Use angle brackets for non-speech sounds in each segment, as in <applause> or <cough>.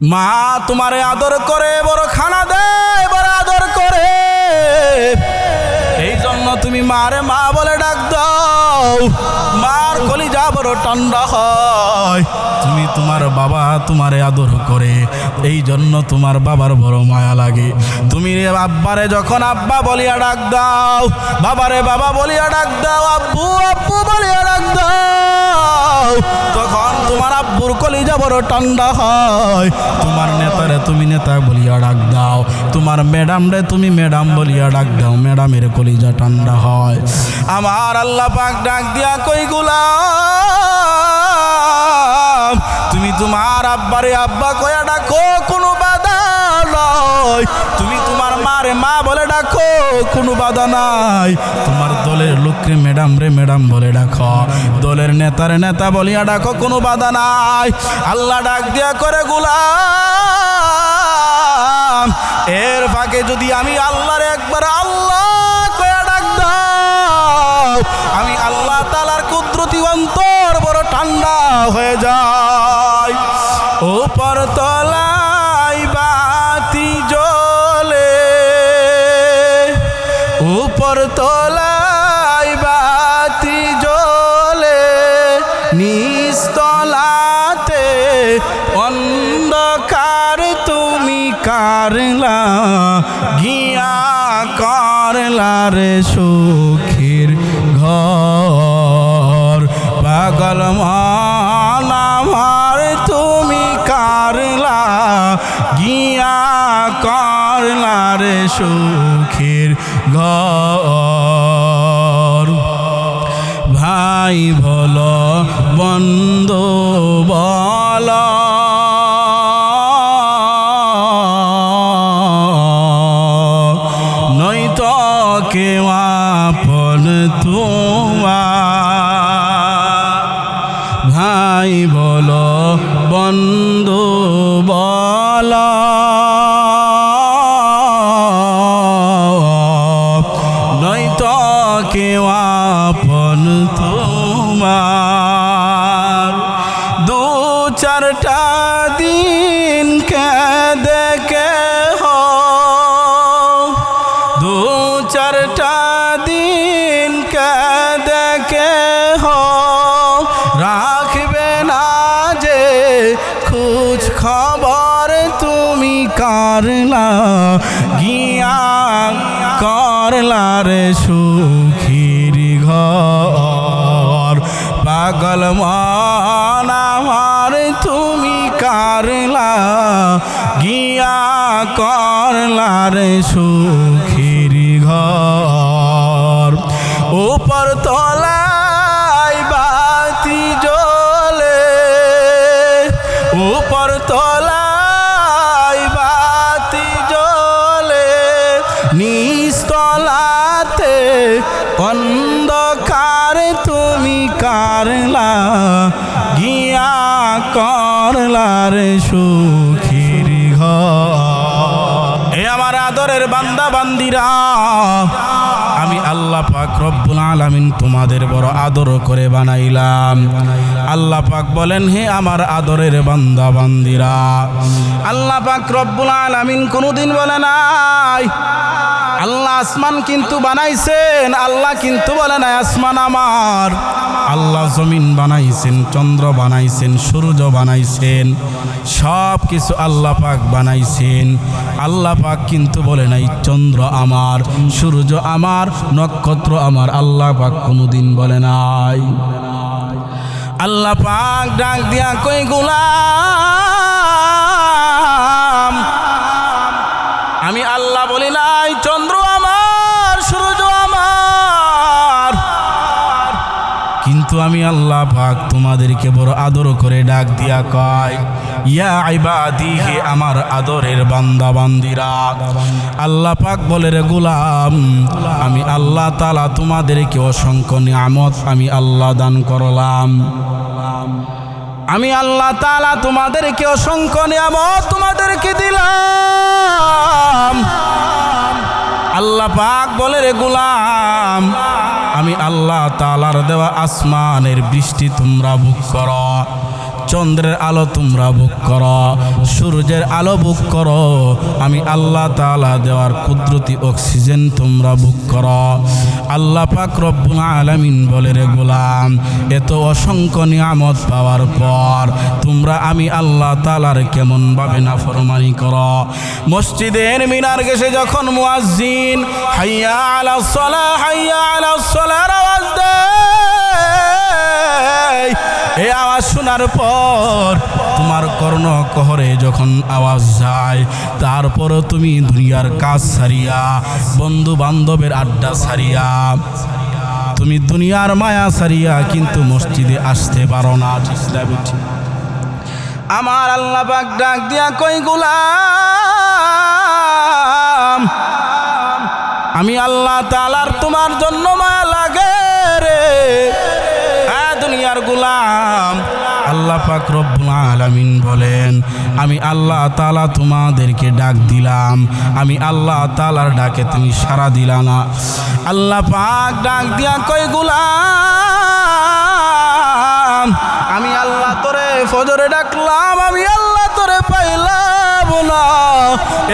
মা তোমারে আদর করে, বড় খানা দেয় বড় আদর করে। এই জন্য তুমি মারে মা বলে ডাক দাও। মার কলিজা বড় ঠান্ডা হয়। তুমি তোমার বাবা তোমারে আদর করে, এই জন্য তোমার বাবার বড় মায়া লাগে। তুমি আব্বারে যখন আব্বা বলিয়া ডাক দাও, বাবারে বাবা বলিয়া ডাক দাও, আব্বু আব্বু বলিয়া ডাক দাও। তখন তোমার আব্বুর কলিজা বড় ঠান্ডা হয়। তোমার নেতারে তুমি নেতা বলিয়া ডাক দাও। তোমার ম্যাডাম রে তুমি ম্যাডাম বলিয়া ডাক দাও। ম্যাডামের কলিজা ঠান্ডা হয়। আমার আল্লাহ পাক ডাক দিয়া কই গুলাম? তুমি তোমার আব্বারে আব্বা কয়া ডাকো কোনো বাধা নাই। তোমার দলের লোককে ম্যাডাম রে ম্যাডাম বলে ডাকো। দলের নেতার নেতা বলিয়া ডাকো, কোনো বাধা নাই। আল্লাহ ডাক দিয়া করে গুলাম। এর ফাঁকে যদি আমি আল্লাহর একবার আল্লাহ কয়া ডাক দাও, আমি আল্লাহ তালার কুদরতি অন্তর বড় ঠান্ডা হয়ে যায়। ওপর তলায় কারলা, গিয়া করলা রে সুখীর ঘর। পাগল আমার তুমি কারলা, গিয়া করলা রে সুখীর ঘর। ভাই ভল বন্ধু সুখীর ঘর। পাগল মান আমার তুমি কারলা গিয়া করলা রে সুখীর ঘর। উপর করলা রে সুখীর ঘর। এ আমার আদরের বান্দা, বান্দিরা, আমি আল্লাহ পাক রব্বুল আলামিন তোমাদের বড় আদর করে বানাইলাম। আল্লাহ পাক বলেন, হে আমার আদরের বান্দা, বান্দিরা, আল্লাহ পাক রব্বুল আলামিন কোনোদিন বলে নাই আল্লাহ আসমান কিন্তু বানাইছেন, আল্লাহ কিন্তু বলে নাই, আসমান আমার। আল্লাহ জমিন বানাইছেন, চন্দ্র বানাইছেন, সূর্য বানাইছেন সব কিছু আল্লাহ পাক বানাইছেন। আল্লাহ পাক কিন্তু বলে নাই, চন্দ্র আমার, সূর্য আমার, নক্ষত্র আমার, আল্লাহ পাক কোনোদিন বলে নাই। আল্লাহ পাক ডাক দিয়া কই, গুলাম! কিন্তু আমি আল্লাহ পাক তোমাদেরকে বড় আদর করে ডাক দিয়া কয়, ইয়া আইবাদি হে আমার আদরের বান্দা বান্দিরা আল্লাহ পাক বলে রে গুলাম, আমি আল্লাহ তালা তোমাদেরকে অসংখ্য নিয়ামত আমি আল্লাহ দান করলাম। আমি আল্লাহ তালা তোমাদেরকে অসংখ্য নিয়ামত তোমাদেরকে দিলাম। আল্লাহ পাক বলে রে গুলাম আমি আল্লাহ তালার দেওয়া আসমানের বৃষ্টি তোমরা বুক করো। চন্দ্রের আলো তোমরা বুক করো, সূর্যের আলো বুক করো, আমি আল্লাহ তাআলা দেওয়ার কুদরতি অক্সিজেন তোমরা বুক করো। আল্লাহ পাক রব্বুল আলামিন বলে রে গোলাম, এত অসংখ্য নিয়ামত পাওয়ার পর তোমরা আমি আল্লাহ তাআলার কেমন ভাবে না ফরমানি করো। মসজিদের মিনার গেছে যখন মুয়াজ্জিন, হাইয়া আলা সলা, হাইয়া আলা সলার আওয়াজ দেয় এই আওয়াজ শোনার পর তোমার কর্ণ কহরে যখন আওয়াজ যায় তারপরও তুমি দুনিয়ার কাজ সারিয়া বন্ধু বান্ধবের আড্ডা সারিয়া, তুমি দুনিয়ার মায়া সারিয়া কিন্তু মসজিদে আসতে পারো না? আমার আল্লাহ পাক ডাক দিয়া কই গুলাম আমি আল্লাহ তালার তোমার জন্য মায়া দুনিয়ার আল্লাহ পাক রব্বুল আলামিন বলেন, আমি আল্লাহ তালা তোমাদেরকে ডাক দিলাম। আমি আল্লাহ তালার ডাকে তুমি সাড়া দিলা না আল্লাহ পাক ডাক দিয়া কই গুলাম, আমি আল্লাহ তোরে ফজরে ডাকলাম, আমি আল্লাহ তোরে পাইলাম না।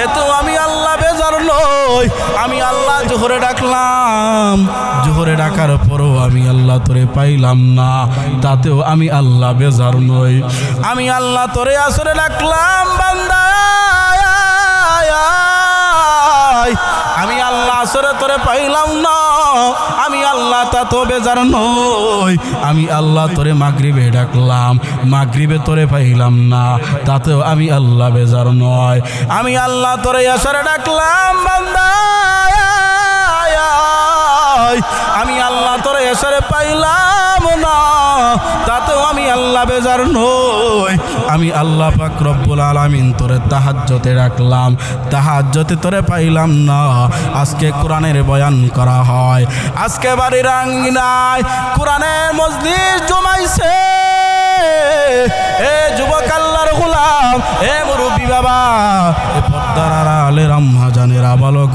এত আমি আল্লাহ বেজার নই, আমি আল্লাহ জোহরে ডাকলাম। জোহরে ডাকার পরও আমি আল্লাহ তোরে পাইলাম না, তাতেও আমি আল্লাহ বেজার নই। আমি আল্লাহ তোরে আসরে বান্দা আমি আল্লাহ আসরে তোরে পাইলাম না, আমি আল্লাহ তা তো বেজার নই। আমি আল্লাহ তোরে মাগরিবে ডাকলাম, মাগরিবে তোরে পাইলাম না, তাতেও আমি আল্লাহ বেজার নয় আমি আল্লাহ তোরে আসরে ডাকলাম, বান্দা পাইলাম না। তাতেও আমি আল্লাহ বেজার নই। আমি আল্লাহ পাক রব্বুল আলামিন তোরে তাহাজ্জতে রাখলাম। তাহাজ্জতে তোরে পাইলাম না। আজকে কোরআনের বয়ান করা হয়। আজকে বাড়ির আঙ্গিনায় কোরআনের মজলিস জমাইছে। এ যুবক আল্লাহর গোলাম, এ মুরব্বী বাবা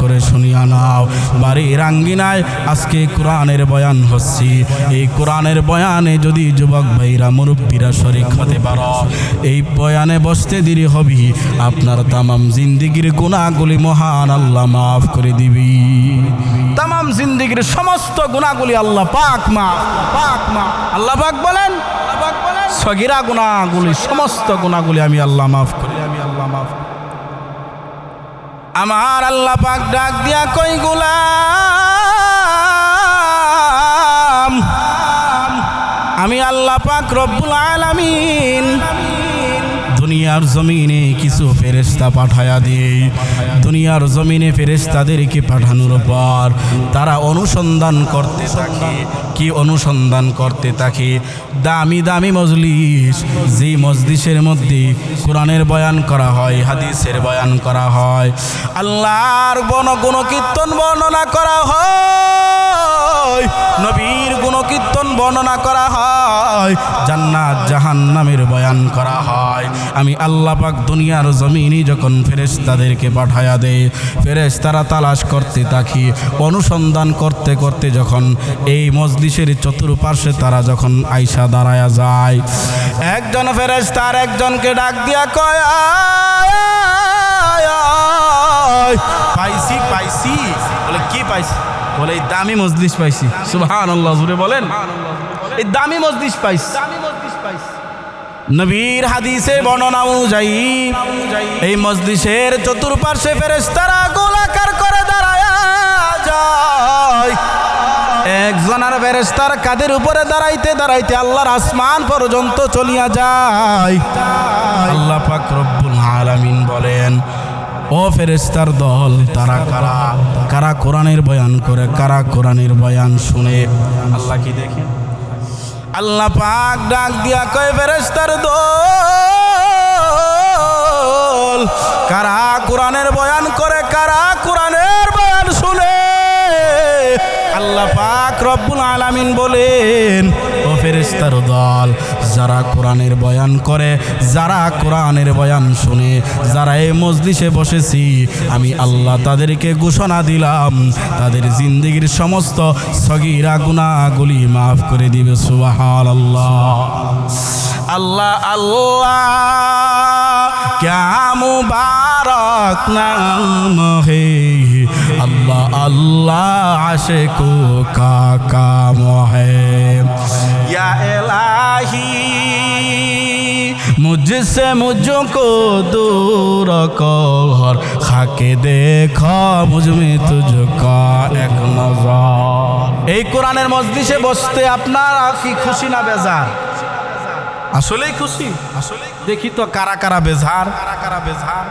করে শুনিয়া নাও। বাড়ির আঙ্গিনায় আজকে কোরআনের বয়ান হচ্ছে। এই কোরআনের বয়ানে যদি যুবক ভাইরা, মুরব্বীরা শরিক হতে পারো, এই বয়ানে বসতে দেরি হবি। আপনার তামাম জিন্দিগির গুণাগুলি মহান আল্লাহ মাফ করে দিবি। তামাম জিন্দিগির সমস্ত গুণাগুলি আল্লাহ পাক মা পাক মা আল্লাহ পাক বলেন সগিরা গুণাগুলি, সমস্ত গুণাগুলি আমি আল্লাহ মাফ করি, আমি আল্লাহ মাফ। আমার আল্লাহ পাক ডাক দিয়া কই গুলাম আমি আল্লাহ পাক রব্বুল আলামিন দুনিয়ার জমিনে কিছু ফেরেস্তা পাঠায়া দেই দুনিয়ার জমিনে ফেরেস্তাদেরকে পাঠানোর পর তারা অনুসন্ধান করতে থাকে। কি অনুসন্ধান করতে থাকে? দামি দামি মজলিস যে মজলিসের মধ্যে কোরআনের বয়ান করা হয়, হাদিসের বয়ান করা হয়। আল্লাহর বন গুণ কীর্তন বর্ণনা করা হয়। নবীর গুণকীর্তন বর্ণনা করা হয়। জান্নাত জাহান্নামের বয়ান করা হয়। আমি আল্লাহ পাক দুনিয়ার জমিনই যখন ফেরেশতাদেরকে পাঠায়া দেয়, ফেরেশতারা তালাশ করতে থাকি। অনুসন্ধান করতে করতে যখন এই মজলিসের চতুর্পার্শ্বে তারা যখন আইসা দাঁড়ায়া যায়, একজন ফেরেশতার একজনকে ডাক দিয়া কয়। পাইছি পাইছি। বলে, কি পাইছি? বলে, এই দামি মজলিস পাইছি। সুবহান আল্লাহ জুড়ে বলেন। এই দামি মজলিস পাইছি। নবীর হাদিসে বর্ণনা অনুযায়ী, এই মজলিসের চতুর্পার্শ্বে ফেরেশতারা গোলাকার করে দাঁড়ায় যায়। একজনের ফেরেশতার কাদের উপরে দাঁড়াইতে দাঁড়াইতে আল্লাহর আসমান পর্যন্ত চলিয়া যায়। আল্লাহ পাক আলামিন বলেন, ও ফেরেস্তার দল, তারা কারা? কারা কোরআনের বয়ান করে, কারা কোরআনের বয়ান শুনে? আল্লাহ কি দেখে? আল্লাহ পাক ডাক দিয়া কয় ফেরেস্তার দোল, কারা কোরআনের বয়ান করে, কারা কোরআনের বয়ান শুনে? আল্লাহ পাক রব্বুল আলামিন বলেন, ও ফেরেস্তার দল যারা কোরআনের বয়ান করে, যারা কোরআনের বয়ান শুনে, যারা এই মজলিসে বসেছি, আমি আল্লাহ তাদেরকে ঘোষণা দিলাম, তাদের জিন্দগির সমস্ত সগিরা গুণাগুলি মাফ করে দিবে সুবাহাল আল্লাহ আল্লাহ আল্লাহ ক্যাম বারক নাম হে। আল্লাহ আল্লাহ আশে কো কাকা মহে। इलाही मुझसे मुझको दूर कर खाके देखो मुझ में तुझका एक नजर এই কোরআনের মজলিসে বসতে আপনারা কি খুশি না বেজার আসলেই খুশি আসলেই দেখি তো কারা কারা বেজার কারা কারা বেজার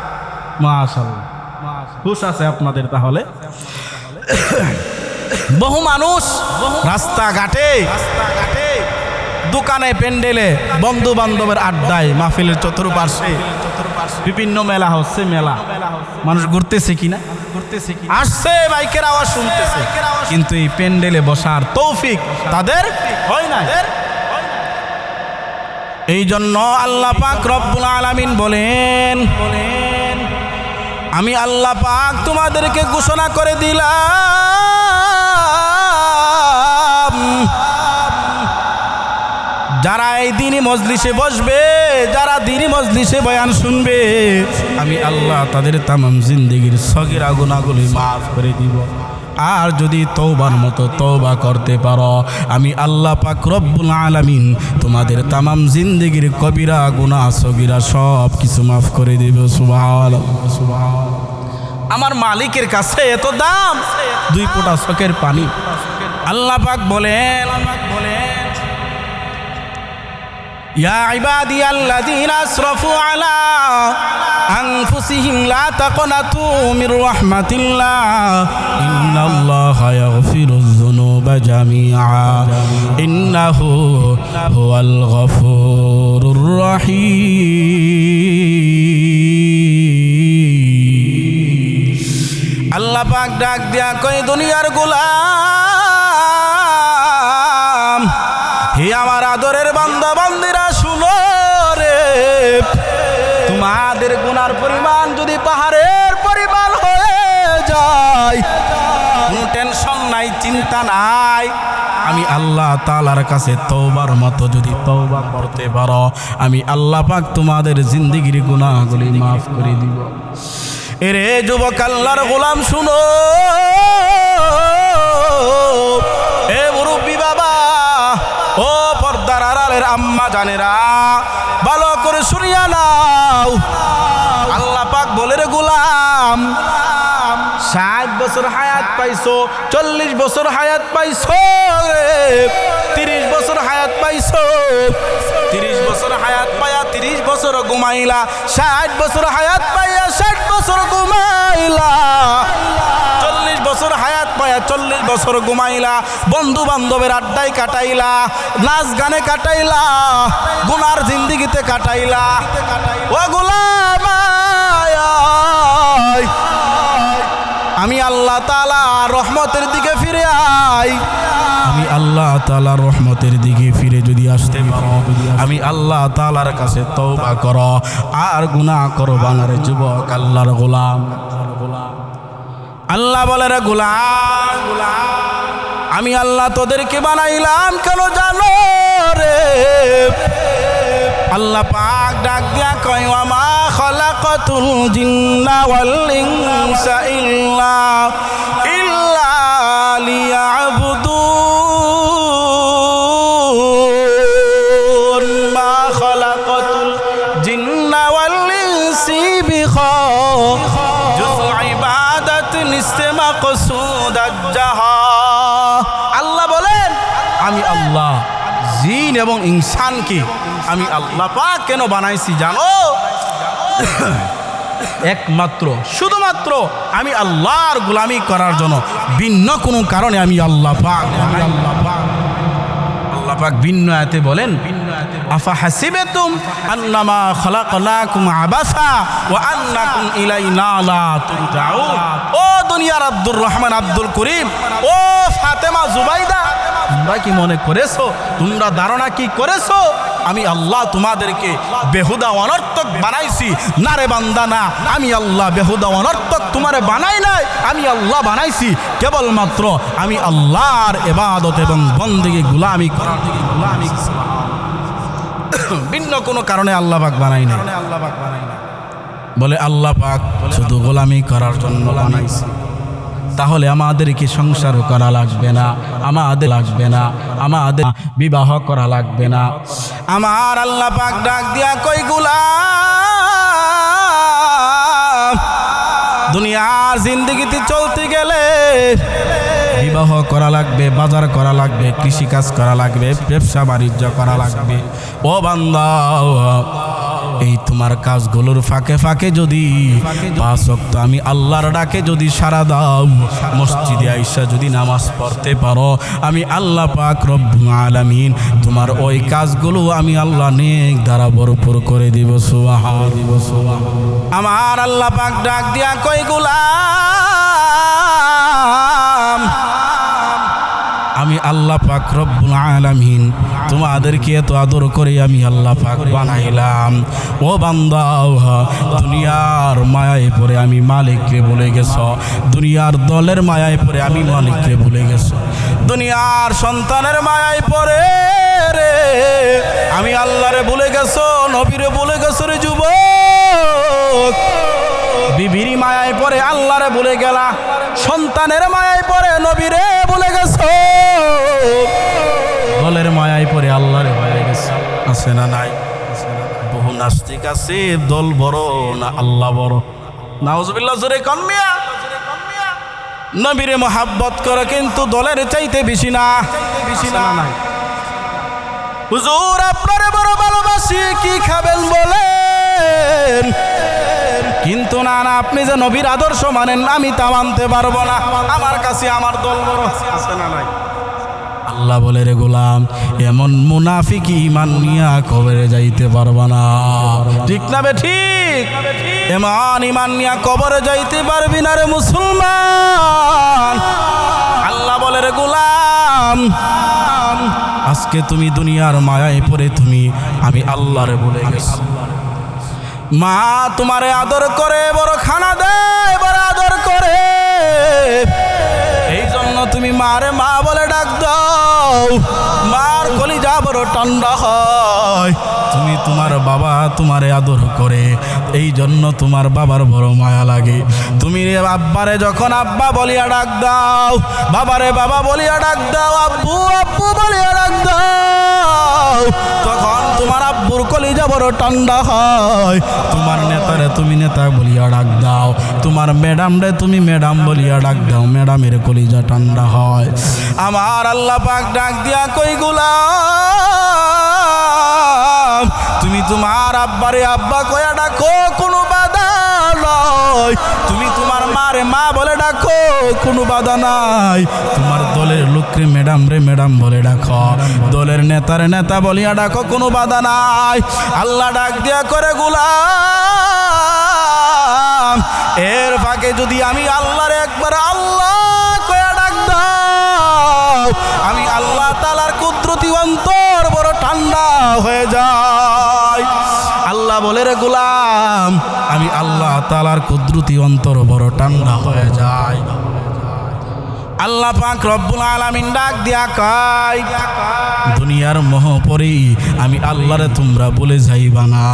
মাশাআল্লাহ খুশ আছে আপনাদের তাহলে বহু মানুষ রাস্তাঘাটে রাস্তাঘাটে দোকানে প্যান্ডেলে বন্ধু বান্ধবের আড্ডায় মাহফিলের চতুর্পার্শ্বে বিভিন্ন মেলা হচ্ছে, মেলা। মানুষ ঘুরতেছে কিনা? ঘুরতেছে আসছে, বাইকের আওয়াজ শুনতেছে। কিন্তু এই প্যান্ডেলে বসার তৌফিক তাদের হয় না এই জন্য আল্লাহ পাক রব্বুল আলামিন বলেন, আমি আল্লাহ পাক তোমাদেরকে ঘোষণা করে দিলাম। যারা এই দিনই মজলিসে বসবে, যারা দিনই মজলিসে বয়ান শুনবে, আমি আল্লাহ তাদের তামাম জিন্দগির সগিরা গুণাগুলি মাফ করে দিব। আর যদি তৌবার মতো তৌবা করতে পারো, আমি আল্লাহ পাক রব্বুল আলামিন তোমাদের তামাম জিন্দগির কবিরা, গুণা, সগিরা সব কিছু মাফ করে দিব। সুবহান আমার মালিকের কাছে এত দাম, দুই ফোঁটা চোখের পানি। আল্লাহ পাক বলেন يا عبادي الذين أسرفوا على أنفسهم لا تقنطوا من رحمة الله إن الله يغفر الذنوب جميعا إنه هو الغفور الرحيم আল্লাহ পাক ডাক দিয়া কই দুনিয়ার গোলাম হে আমার আদরের বান্দা বান্দিরা শুনো রে। তোমাদের গুনার পরিমাণ যদি পাহাড়ের পরিমাণ হয়ে যায়, কোনো টেনশন নাই, চিন্তা নাই। আমি আল্লাহ তালার কাছে তৌবার মতো যদি তৌবা করতে পারো, আমি আল্লাহ পাক তোমাদের জিন্দিগির গুণাগুলি মাফ করে দিব। এরে যুবক আল্লাহর গোলাম, শুনো। আম্মা জানেরা ভালো করে শুনিয়া নাও। আল্লাহ পাক বলে রে গোলাম, ষাট বছর হায়াত পাইছো, চল্লিশ বছর হায়াত পাইছো তিরিশ বছর হায়াত পাইছো, তিরিশ বছর হায়াত পায়া তিরিশ বছর ঘুমাইলা, ষাট বছর হায়াত পাইয়া ষাট বছর ঘুমাইলা। বছর হায়াত পায়া, চল্লিশ বছর ঘুমাইলা বন্ধু বান্ধবের আড্ডায় কাটাইলা, নাচ গানে কাটাইলা, গুনার জিন্দিগিতে কাটাইলা ও গোলাম। আমি আল্লাহ তালা রহমতের দিকে ফিরে আই আমি আল্লাহ তালা রহমতের দিকে ফিরে যদি আসতে পারো, আমি আল্লাহ তালার কাছে তৌবা করো, আর গুনাহ করো বাংলার যুবক, আল্লাহর গোলাম আল্লাহ বলে, রে গোলাম, আমি আল্লাহ তোদেরকে বানাইলাম, কেন জানো রে? আল্লাহ পাক ডাক দিয়া কয় আমা খলাকতুল জিন্না ওয়াল ইনসা ইল্লা এবং ইনসানকে আমি আল্লাহ পাক কেন বানাইছি জানো? <coughs> একমাত্র, শুধুমাত্র আমি আল্লাহর গোলামি করার জন্য, ভিন্ন কোনো কারণে আমি আল্লাহ পাক আল্লাহ পাক। বলেন, আফা ও রহমান, আব্দুল করিম, ও ফাতেমা জুবাইদা তোমরা কি মনে করেছ? তোমরা ধারণা কি করেছ? আমি আল্লাহ তোমাদেরকে বেহুদা অনর্থক বানাইছি। না রে বান্দা, না। আমি আল্লাহ বেহুদা অনর্থক তোমারে বানাই নাই। আমি আল্লাহ বানাইছি। কেবলমাত্র আমি আল্লাহর এবাদত এবং বন্দিকে গুলামি করার গুলামি ভিন্ন কোনো কারণে আল্লাহ পাক বানাই নাই। আল্লাহ পাক বানাই না বলে আল্লাহ পাক শুধু গোলামি করার জন্য বানাইছি। তাহলে আমাদেরকে সংসার করা লাগবে না, আমাদের লাগবে না, আমাদের বিবাহ করা লাগবে না। আমার আল্লাহ পাক ডাক দিয়া কই দুনিয়ার জিন্দগিতে চলতে গেলে বিবাহ করা লাগবে, বাজার করা লাগবে, কৃষিকাজ করা লাগবে, ব্যবসা বাণিজ্য করা লাগবে। ও বান্দা এই তোমার কাজগুলোর ফাঁকে ফাঁকে যদি পাঁচ আমি আল্লাহর ডাকে যদি সারা দাও, মসজিদে আইসা যদি নামাজ পড়তে পারো, আমি আল্লাহ পাক রব্বুল আলামিন তোমার ওই কাজগুলো আমি আল্লাহ নেক দ্বারা ভরপুর করে দিব সুবাহা দিব সুবাহা আমার আল্লাহ পাক ডাক দিয়া কই গুলাম! আমি আল্লাহ পাক রব্বুল আলামিন তোমাদেরকে এত আদর করে আমি আল্লাহ পাক বানাইলাম। ও বান্দা দুনিয়ার মায়ায় পরে আমি মালিককে বলে গেছ। দুনিয়ার দলের মায়ায় পরে আমি মালিককে ভুলে গেছ। দুনিয়ার সন্তানের মায়ায় পরে রে, আমি আল্লাহরে ভুলে গেছো, নবীরে ভুলে গেছো রে যুবক। বিবির মায়ায় পরে আল্লাহরে ভুলে গেলা, সন্তানের মায়ায় পরে নবীরে ভুলে গেছো। দলের মায়ায় পরে আল্লাহরে ভুলে গেছে। আছে না নাই? বহু নাস্তিক আছে দল বড় না আল্লাহ বড়। নাউজুবিল্লাহ জোরে কনমিয়া নবীরে মোহাব্বত করে কিন্তু দলের চাইতে বেশি না। বেশি না নাই? হুজুর আপনারে বড় ভালোবাসি কি খাবেন বলে কিন্তু না না আপনি যে নবীর আদর্শ মানেন আমি তা মানতে পারব না। আমার কাছে আমার দল বড় আছে না নাই? আল্লাহ বলে রে গোলাম এমন মুনাফিক ইমান নিয়া কবরে যাইতে পারবা না। ঠিক না বে ঠিক? এমন ইমান নিয়া কবরে যাইতে পারবি না রে মুসলমান। আল্লাহ বলে রে গোলাম আজকে তুমি দুনিয়ার মায়ায় পড়ে তুমি আমি আল্লাহরে বলে গেছি। মা তোমারে আদর করে বড় খানা দেয় বড় আদর করে। জন্য তুমি মারে মা বলে ডাক দাও? মার কলিজা বড় ঠান্ডা হয়। তুমি তোমার বাবা তোমারে আদর করে, এই জন্য তোমার বাবার বড় মায়া লাগে। তুমি রে আব্বারে যখন আব্বা বলিয়া ডাক দাও, বাবারে বাবা বলিয়া ডাক দাও, আব্বু আব্বু বলিয়া ডাক দাও, তখন তোমার আব্বুর কলিজা বড় ঠান্ডা হয়। তোমার নেতারে তুমি নেতা বলিয়া ডাক দাও। তোমার ম্যাডাম রে তুমি ম্যাডাম বলিয়া ডাক দাও। ম্যাডামের কলিজা ঠান্ডা হয়। আমার আল্লাহ পাক ডাক দিয়া কই গুলাম? তুমি তোমার আব্বারে আব্বা কয়া ডাকো, কোনো বাধা নয় মারে মা বলে ডাকো, কোনো বাধা নাই। তোমার দলের লোকরে ম্যাডাম রে ম্যাডাম বলে ডাকো। দলের নেতার নেতা বলিয়া ডাকো, কোনো বাধা নাই। আল্লাহ ডাক দিয়া করে গুলাম। এর ফাঁকে যদি আমি আল্লাহর একবার আল্লাহ কয়া ডাক দাও, আমি আল্লাহ তালার কুদরতি অন্তর বড় ঠান্ডা হয়ে যায় আল্লাহ বলে রে গুলাম আমি আল্লাহ তালার কুদরতি অন্তর বড় টান্ডা হয়ে যায় আল্লাহ পাক রব্বুল আলামিন ডাক দিয়া কয়, দুনিয়ার মোহ পরে আমি আল্লাহরে তোমরা বলে যাইবা না।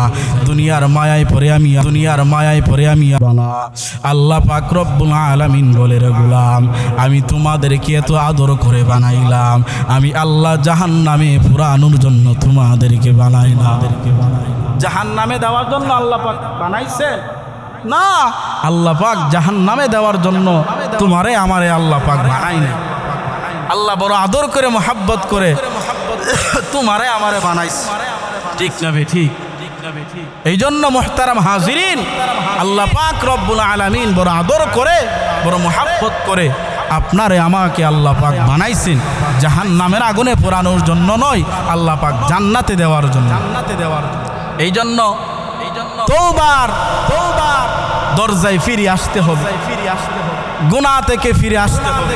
দুনিয়ার মায়ায় পরে আমি, দুনিয়ার মায়ায় পরে আমি বানা আল্লাহ পাক রব্বুল আলামিন বলে, রে গোলাম, আমি তোমাদেরকে এত আদর করে বানাইলাম। আমি আল্লাহ জাহান নামে পুরানোর জন্য তোমাদেরকে বানাই না জাহান নামে দেওয়ার জন্য আল্লাহ পাক বানাইছেন? না, আল্লাহ পাক জাহান নামে দেওয়ার জন্য তোমারে আমারে আল্লাহ পাক বানাই না আল্লাহ বড় আদর করে মোহাব্বত করে তোমারে আমারে বানাইছে। ঠিক না বে ঠিক? এই জন্য মোহতারাম হাজিরিন আল্লাহ পাক রব্বুল আলামিন বড় আদর করে বড় মোহাব্বত করে আপনারে আমাকে আল্লাহ পাক বানাইছেন। জাহান নামের আগুনে পোড়ানোর জন্য নয় আল্লাহ পাক জান্নাতে দেওয়ার জন্য। জান্নাতে দেওয়ার জন্য এই জন্য তৌবার তৌবার দরজায় ফিরে আসতে হবে। গুনাহ থেকে ফিরে আসতে হবে।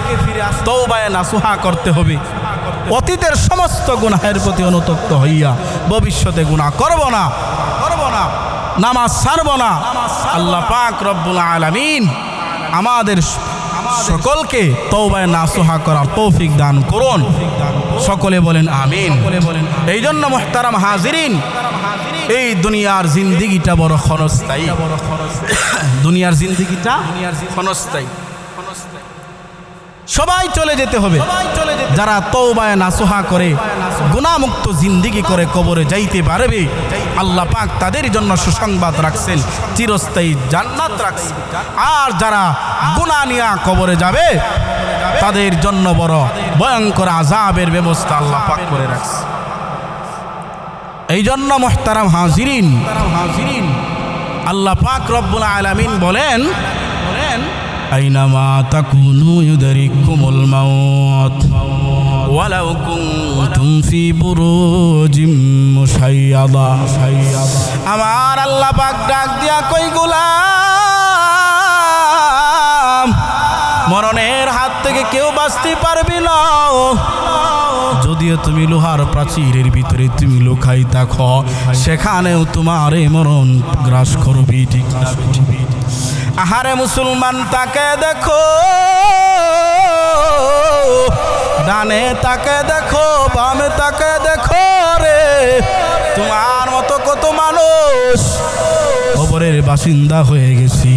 তৌবায় নাসুহা করতে হবে। অতীতের সমস্ত গুনাহের প্রতি অনুতপ্ত হইয়া ভবিষ্যতে গুনাহ করব না। করব না। নামাজ ছাড়ব না। আল্লাহ পাক রব্বুল আলামিন আমাদের সকলকে তৌবায় নাসুহা করার তৌফিক দান করুন। সকলে বলেন আমিন। এই জন্য মোহতারাম হাজিরিন, এই দুনিয়ার জিন্দিগিটা বড় ক্ষণস্থায়ী দুনিয়ার জিন্দিগিটা ক্ষণস্থায়ী সবাই চলে যেতে হবে। যারা তৌবায় নাসোহা করে গুণামুক্ত জিন্দিগি করে কবরে যাইতে পারবে আল্লাহ পাক তাদের জন্য সুসংবাদ রাখছেন চিরস্থায়ী জান্নাত রাখছেন। আর যারা গুণা নিয়া কবরে যাবে তাদের জন্য বড় ভয়ঙ্কর আজাবের ব্যবস্থা আল্লাহ পাক করে রাখছে। এই জন্য মোহতারাম হাজিরিন হাজিরিন আল্লাহ পাক রব্বুল আলামিন বলেন আইনামা তাকুনু ইউদরিকুমুল মাউত ওয়ালাউ কুনতুম ফি বুরুজিম মুশাইয়াদা আমার আল্লাহ পাক ডাক দিয়া কই গোলাম? মরণের হাত থেকে কেউ বাঁচতে পারবি না। যদিও তুমি লোহার প্রাচীরের ভিতরে তুমি লুকাই থাকো সেখানেও তোমার মরণ গ্রাস করবি, ঠিক না? আহারে মুসলমান তাকে দেখো। ডানে তাকে দেখো, বামে তাকে দেখো রে। তোমার মতো কত মানুষ। কবরের বাসিন্দা হয়ে গেছি।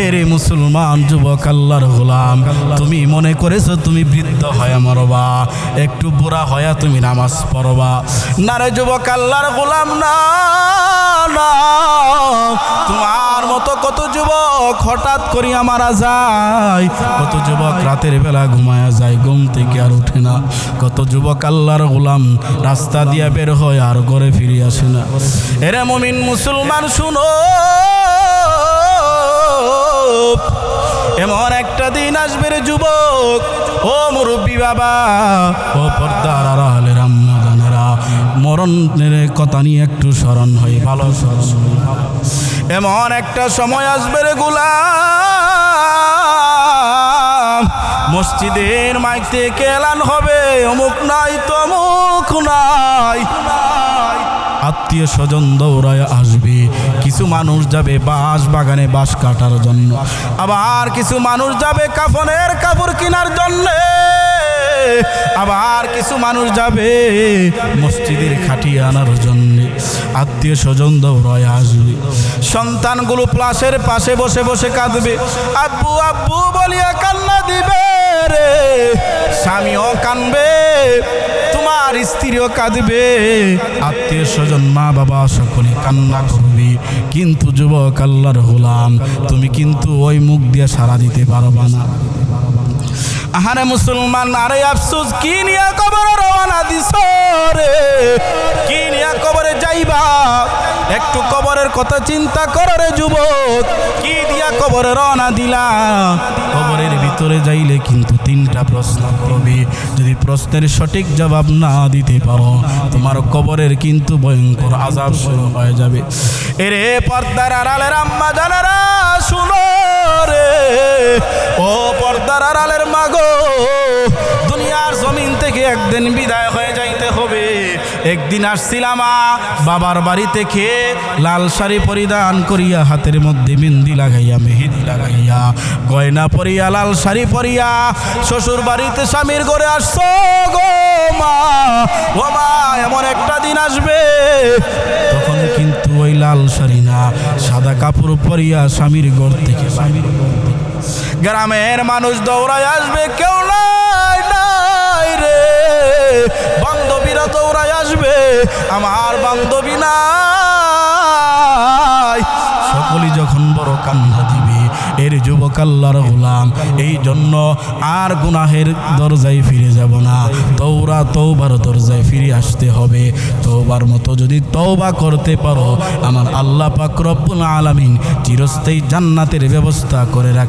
এরে মুসলমান যুবক আল্লাহর গোলাম। তুমি মনে করেছ তুমি বৃদ্ধ হয়ে মরবা। একটু বুড়া হয়ে তুমি নামাজ পড়বা। না রে যুবক আল্লাহর গোলাম, না তোমার কত যুবক হঠাৎ করিয়া মারা যায়? কত যুবক রাতের বেলা ঘুমায়া যায়, ঘুম থেকে আর ওঠে না। কত যুবক আল্লাহর গোলাম, রাস্তা দিয়া বের হয় আর ঘরে ফিরে আসে না। এরে মমিন মুসলমান, শুনো। এমন একটা দিন আসবে রে যুবক। ও মুরব্বী বাবা, ও পর্দার আড়ালের আম্মা মরণের কথা নিয়ে একটু স্মরণ হয়ে, ভালো স্মরণ। এমন একটা সময় আসবে রে গুলাম। মসজিদের মাইক থেকে এলান হবে, অমুক নাই, তমুক নাই। আত্মীয় স্বজন দৌড়ায় আসবে। কিছু মানুষ যাবে বাঁশ বাগানে বাঁশ কাটার জন্য। আবার কিছু মানুষ যাবে কাফনের কাপড় কেনার জন্য। আবার কিছু মানুষ যাবে মসজিদের খাটিয়ে আনার জন্য। আত্মীয় স্বজন দৌড়ায় আসবে। সন্তানগুলো প্লাসের পাশে বসে বসে কাঁদবে। আব্বু আব্বু বলিয়া কান্না দিবে রে। স্বামীও কানবে, তোমার স্ত্রীও কাঁদবে। আত্মীয় স্বজন, মা বাবা সকলে কান্না করবে। কিন্তু যুবক আল্লাহর গোলাম, তুমি কিন্তু ওই মুখ দিয়ে সারা দিতে পারবা না। আহারে মুসলমান আরে আফসোস কি নিয়া কবরে রওনা দিছ রে? কি নিয়া কবরে যাইবা? একটু কবরের কথা চিন্তা করো রে যুবক। কি দিয়া কবরে রওনা দিলা? কবরের ভিতরে যাইলে কিন্তু তিনটা প্রশ্ন করবে যদি প্রশ্নের সঠিক জবাব না দিতে পারো, তোমার কবরের কিন্তু ভয়ঙ্কর আজাব শুরু হয়ে যাবে। এরে পর্দার আড়ালের আম্মা জানারা, শুনো রে। ও পর্দার আড়ালের মাগো, দুনিয়ার জমিন থেকে একদিন বিদায় হয়ে একদিন আসছিলাম বাবার বাড়ি থেকে লাল শাড়ি পরিধান করিয়া হাতের মধ্যে মেহেন্দি লাগাইয়া মেহেদি লাগাইয়া, গয়না পরিয়া, লাল শাড়ি পরিয়া, শ্বশুর বাড়িতে স্বামীর ঘরে আসছো গো মা। ও মা, এমন একটা দিন আসবে। তখন কিন্তু ওই লাল শাড়ি না, সাদা কাপড় পরিয়া স্বামীর ঘর থেকে স্বামীর ঘর থেকে গ্রামের মানুষ দৌড়ায়, আসবে কেউ নাই নাই রে। আসবে আমার বান্ধবী নাই। সকলে যখন বড় কান্না দিবে, এর যুবক আল্লাহর গোলাম, এই জন্য আর গুনাহের দরজায় ফিরে যাব না। তৌরা তৌবার দরজায় ফিরে আসতে হবে। তৌবার মতো যদি তৌবা করতে পারো, আমার আল্লাহ পাক রব্বুল আলামিন চিরস্থায়ী জান্নাতের ব্যবস্থা করে রাখ